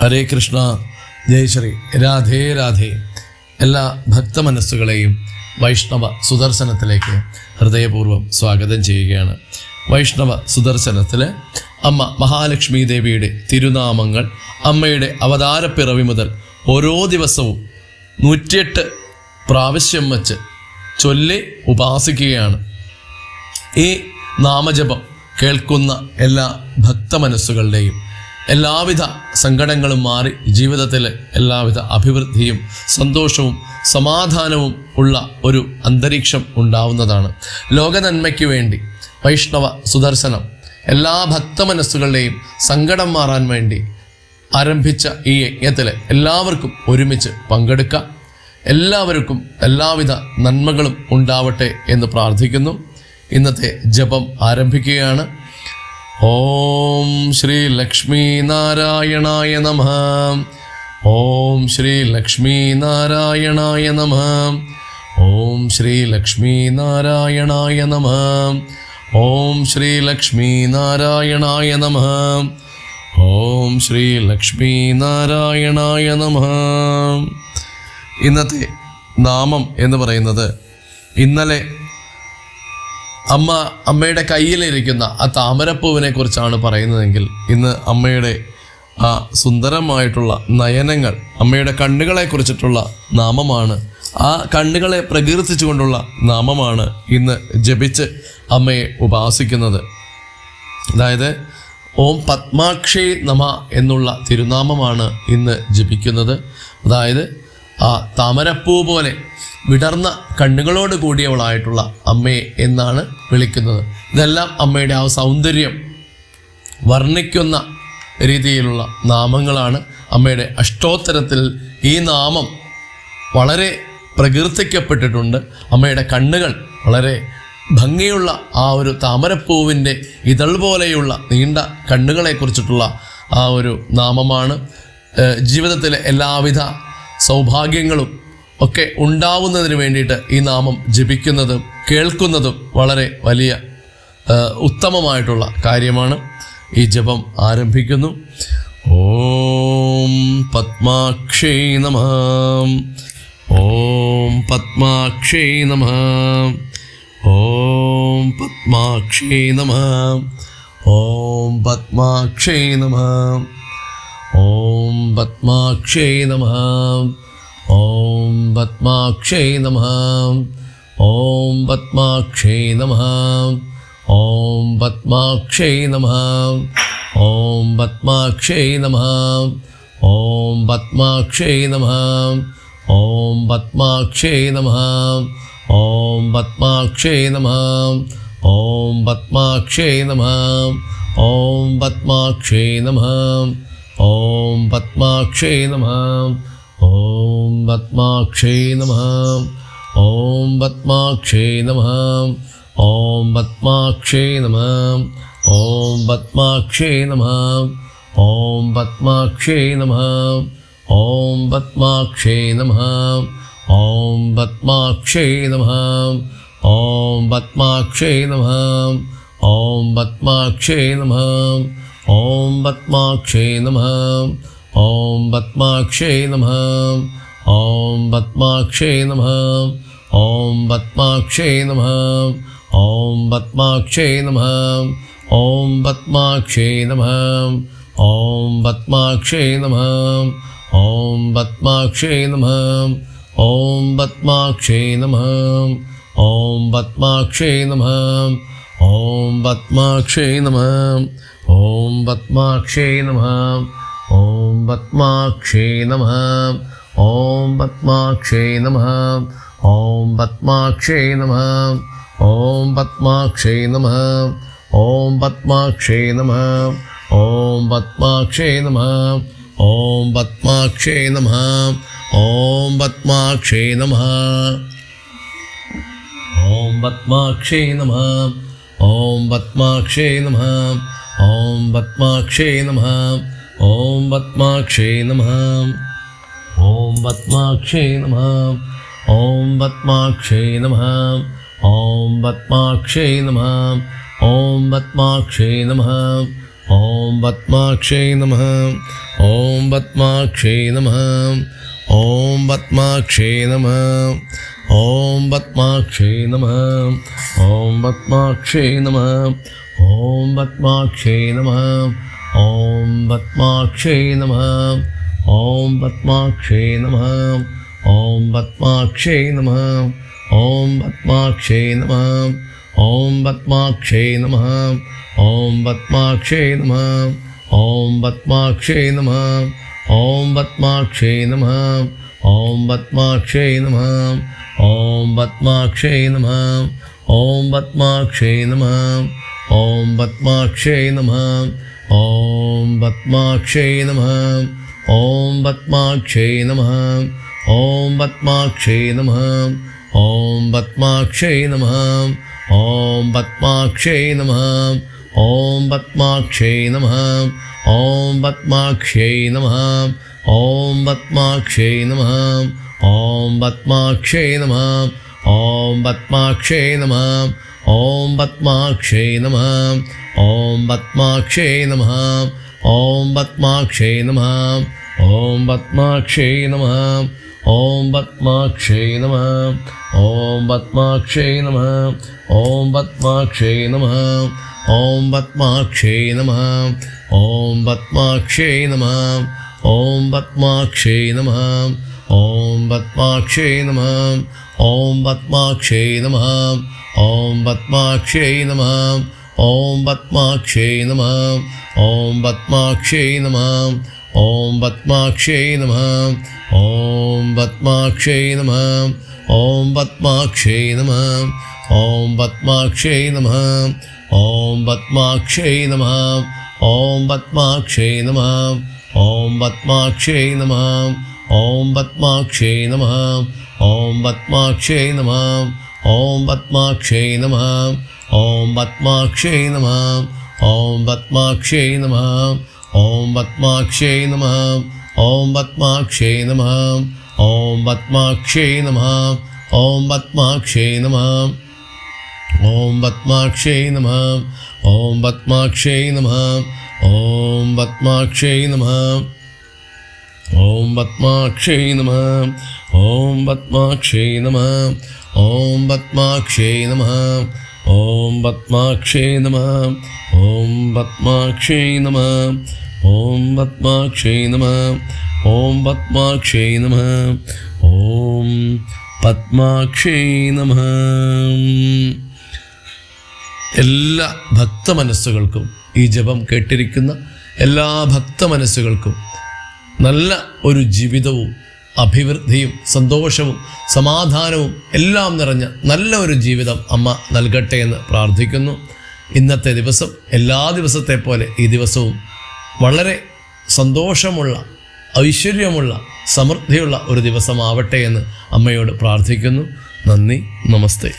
ഹരേ കൃഷ്ണ ജയശ്രീ രാധേ രാധേ. എല്ലാ ഭക്തമനസ്സുകളെയും വൈഷ്ണവ സുദർശനത്തിലേക്ക് ഹൃദയപൂർവം സ്വാഗതം ചെയ്യുകയാണ്. വൈഷ്ണവ സുദർശനത്തിൽ അമ്മ മഹാലക്ഷ്മി ദേവിയുടെ തിരുനാമങ്ങൾ അമ്മയുടെ അവതാരപ്പിറവി മുതൽ ഓരോ ദിവസവും നൂറ്റിയെട്ട് പ്രാവശ്യം വച്ച് ചൊല്ലി ഉപാസിക്കുകയാണ്. ഈ നാമജപം കേൾക്കുന്ന എല്ലാ ഭക്തമനസ്സുകളുടെയും എല്ലാവിധ സങ്കടങ്ങളും മാറി ജീവിതത്തിൽ എല്ലാവിധ അഭിവൃദ്ധിയും സന്തോഷവും സമാധാനവും ഉള്ള ഒരു അന്തരീക്ഷം ഉണ്ടാവുന്നതാണ്. ലോകനന്മയ്ക്ക് വേണ്ടി വൈഷ്ണവ സുദർശനം എല്ലാ ഭക്ത ഭക്തമനസ്സുകളുടെയും സങ്കടം മാറാൻ വേണ്ടി ആരംഭിച്ച ഈ യജ്ഞത്തിൽ എല്ലാവർക്കും ഒരുമിച്ച് പങ്കെടുക്കാം. എല്ലാവർക്കും എല്ലാവിധ നന്മകളും ഉണ്ടാവട്ടെ എന്ന് പ്രാർത്ഥിക്കുന്നു. ഇന്നത്തെ ജപം ആരംഭിക്കുകയാണ്. ഓം ശ്രീ ലക്ഷ്മി നാരായണായ നമ. ഓം ശ്രീ ലക്ഷ്മി നാരായണായ നമ. ഓം ശ്രീ ലക്ഷ്മി നാരായണായ നമ. ഓം ശ്രീ ലക്ഷ്മി നാരായണായ നമ. ഓം ശ്രീ ലക്ഷ്മി നാരായണായ നമ. ഇന്നത്തെ നാമം എന്ന് പറയുന്നത് ഇന്നലെ അമ്മ അമ്മയുടെ കയ്യിലിരിക്കുന്ന ആ താമരപ്പൂവിനെ കുറിച്ചാണ് പറയുന്നതെങ്കിൽ ഇന്ന് അമ്മയുടെ ആ സുന്ദരമായിട്ടുള്ള നയനങ്ങൾ അമ്മയുടെ കണ്ണുകളെ കുറിച്ചിട്ടുള്ള നാമമാണ് ആ കണ്ണുകളെ പ്രകീർത്തിച്ചുകൊണ്ടുള്ള നാമമാണ് ഇന്ന് ജപിച്ച് അമ്മയെ ഉപാസിക്കുന്നത്. അതായത് ഓം പത്മാക്ഷി നമ എന്നുള്ള തിരുനാമമാണ് ഇന്ന് ജപിക്കുന്നത്. അതായത് ആ താമരപ്പൂ പോലെ വിടർന്ന കണ്ണുകളോട് കൂടിയവളായിട്ടുള്ള അമ്മയെ എന്നാണ് വിളിക്കുന്നത്. ഇതെല്ലാം അമ്മയുടെ ആ സൗന്ദര്യം വർണിക്കുന്ന രീതിയിലുള്ള നാമങ്ങളാണ് അമ്മയുടെ അഷ്ടോത്തരത്തിൽ ഈ നാമം വളരെ പ്രകീർത്തിക്കപ്പെട്ടിട്ടുണ്ട്. അമ്മയുടെ കണ്ണുകൾ വളരെ ഭംഗിയുള്ള ആ ഒരു താമരപ്പൂവിന്റെ ഇതൾ പോലെയുള്ള നീണ്ട കണ്ണുകളെ കുറിച്ചിട്ടുള്ള ആ ഒരു നാമമാണ്. ജീവിതത്തിലെ എല്ലാവിധ സൗഭാഗ്യങ്ങളും ഒക്കെ ഉണ്ടാവുന്നതിന് വേണ്ടിയിട്ട് ഈ നാമം ജപിക്കുന്നതും കേൾക്കുന്നതും വളരെ വലിയ ഉത്തമമായിട്ടുള്ള കാര്യമാണ്. ഈ ജപം ആരംഭിക്കുന്നു. ഓം പത്മാക്ഷേ നമ. ഓം പത്മാക്ഷേ നമ. ഓം പത്മാക്ഷേ നമ. ഓം പത്മാക്ഷേ നമ. ഓം പത്മാക്ഷേ നമ. ॐ पद्माक्षे नमः ॐ पद्माक्षे नमः ॐ पद्माक्षै नमः ॐ पद्माक्षै नमः ॐ पद्माक्षे नमः ॐ पद्माक्षे नमः ॐ पद्माक्षे नमः ॐ पद्माक्षे नमः ॐ पद्माक्षे नमः ॐ पद्माक्षे नमः ॐ पद्माक्षे नमः ॐ पद्माक्षे नमः ॐ पद्माक्षे नमः ॐ पद्माक्षे नमः ॐ पद्माक्षे नमः ॐ पद्माक्षे नमः ॐ पद्माक्षे नमः ॐ पद्माक्षे नमः ॐ पद्माक्षे नमः ॐ पद्माक्षे नमः ॐ पद्माक्षे नमः ॐ पद्माक्षे नमः ॐ पद्माक्षे नमः ॐ पद्माक्षे नमः ॐ पद्माक्षे नमः ॐ पद्माक्षे नमः ॐ पद्माक्षे नमः ॐ पद्माक्षे नमः ॐ पद्माक्षे नमः ॐ पद्माक्षे नमः ॐ पद्माक्षे नमः पद्माक्षे नम ओं पद्माक्षे नम ओं पद्माक्षे नम ओं पद्माक्षे नम ओं पद्माक्षे नमः ॐ पद्माक्षे नम ओं पद्माक्षे नमः ॐ पद्माक्षे नम ओं पद्माक्षे नम ओं पद्माक्षे नम ॐ पद्माक्षे नमः ॐ पद्माक्षे नमः ॐ पद्माक्षे नमः ॐ पद्माक्षे नमः ॐ पद्माक्षे नमः ॐ पद्माक्षे नमः ॐ पद्माक्षे नमः ॐ पद्माक्षे नमः ॐ पद्माक्षे नमः ॐ पद्माक्षे नमः ॐ पद्माक्षे नमः ॐ पद्माक्षे नमः ॐ पद्माक्षे नमः ॐ पद्माक्षे नमः ॐ पद्माक्षे नमः ॐ पद्माक्षे नमः ॐ पद्माक्षे नमः ॐ पद्माक्षे नमः ॐ पद्माक्षे नमः ॐ पद्माक्षे नमः ॐ पद्माक्षे नमः ॐ पद्माक्षे नमः ॐ पद्माक्षे नमः ॐ पद्माक्षे नमः ॐ पद्माक्षे नमः ॐ पद्माक्षे नमः ॐ पद्माक्षे नमः ॐ पद्माक्षे नमः ॐ पद्माक्षे नमः ॐ पद्माक्षे नमः ॐ पद्माक्षे नमः ॐ पद्माक्षे नमः ॐ पद्माक्षे नमः ॐ पद्माक्षे नमः ഓം പത്മാക്ഷേ നമ ഓം പത്മാക്ഷേ നമ ഓം പത്മാക്ഷേ നമ ഓം പത്മാക്ഷേ നമ ഓം പത്മാക്ഷേ നമ ഓം പത്മാക്ഷേ നമ ഓം പത്മാക്ഷേ നമ ഓം പത്മാക്ഷേ നമ ഓം പത്മാക്ഷേ നമ ഓം പത്മാക്ഷേ നമ ഓം പത്മാക്ഷേ നമ ഓം പത്മാക്ഷേ നമ ॐ पद्माक्षै नमः ॐ पद्माक्षै नमः ॐ पद्माक्षै नमः ॐ पद्माक्षै नमः ॐ पद्माक्षै नमः ॐ पद्माक्षै नमः ॐ पद्माक्षै नमः ॐ पद्माक्षै नमः ॐ पद्माक्षै नमः ॐ पद्माक्षै नमः ॐ पद्माक्षै नमः ॐ पद्माक्षै नमः ॐ पद्माक्षै नमः ॐ पद्माक्षै नमः ॐ पद्माक्षै नमः ॐ पद्माक्षै नमः ॐ पद्माक्षै नमः ॐ पद्माक्षै नमः ॐ पद्माक्षै नमः ॐ पद्माक्षै नमः ॐ पद्माक्षै नमः ॐ पद्माक्षै नमः ॐ पद्माक्षै नमः ॐ पद्माक्षै नमः ഓം പത്മാക്ഷേ നമ. ഓം പത്മാക്ഷേ നമ. ഓം പത്മാക്ഷേ നമ. ഓം പത്മാക്ഷേ നമ. ഓം പത്മാക്ഷേ നമ. ഓം പത്മാക്ഷേ നമ. എല്ലാ ഭക്ത മനസ്സുകൾക്കും ഈ ജപം കേട്ടിരിക്കുന്ന എല്ലാ ഭക്ത മനസ്സുകൾക്കും നല്ല ഒരു ജീവിതവും അഭിവൃദ്ധിയും സന്തോഷവും സമാധാനവും എല്ലാം നിറഞ്ഞ നല്ല ഒരു ജീവിതം അമ്മ നൽകട്ടെ എന്ന് പ്രാർത്ഥിക്കുന്നു. ഇന്നത്തെ ദിവസം എല്ലാ ദിവസത്തെ പോലെ ഈ ദിവസവും വളരെ സന്തോഷമുള്ള ഐശ്വര്യമുള്ള സമൃദ്ധിയുള്ള ഒരു ദിവസമാവട്ടെ എന്ന് അമ്മയോട് പ്രാർത്ഥിക്കുന്നു. നന്ദി നമസ്തേ.